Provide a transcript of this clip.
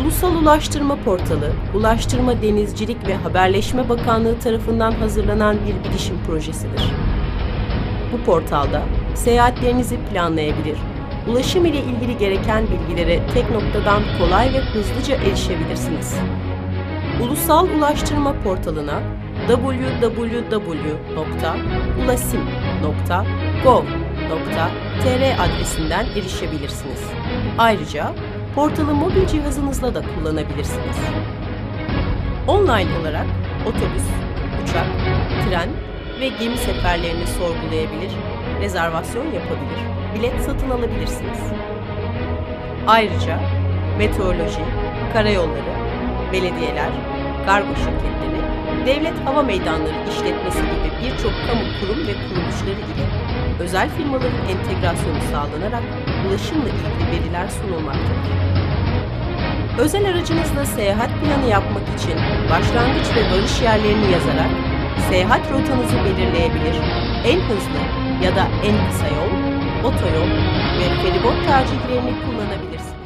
Ulusal Ulaştırma Portalı, Ulaştırma Denizcilik ve Haberleşme Bakanlığı tarafından hazırlanan bir bilişim projesidir. Bu portalda seyahatlerinizi planlayabilir, ulaşım ile ilgili gereken bilgilere tek noktadan kolay ve hızlıca erişebilirsiniz. Ulusal Ulaştırma Portalı'na www.ulasim.gov.tr adresinden erişebilirsiniz. Ayrıca portalı mobil cihazınızla da kullanabilirsiniz. Online olarak otobüs, uçak, tren ve gemi seferlerini sorgulayabilir, rezervasyon yapabilir, bilet satın alabilirsiniz. Ayrıca meteoroloji, karayolları, belediyeler, kargo şirketleri, devlet hava meydanları işletmesi gibi birçok kamu kurum ve kuruluşları ile özel firmaların entegrasyonu sağlanarak ulaşımla ilgili veriler sunulmaktadır. Özel aracınızla seyahat planı yapmak için başlangıç ve varış yerlerini yazarak seyahat rotanızı belirleyebilir, en hızlı ya da en kısa yol, otoyol ve feribot tercihlerini kullanabilirsiniz.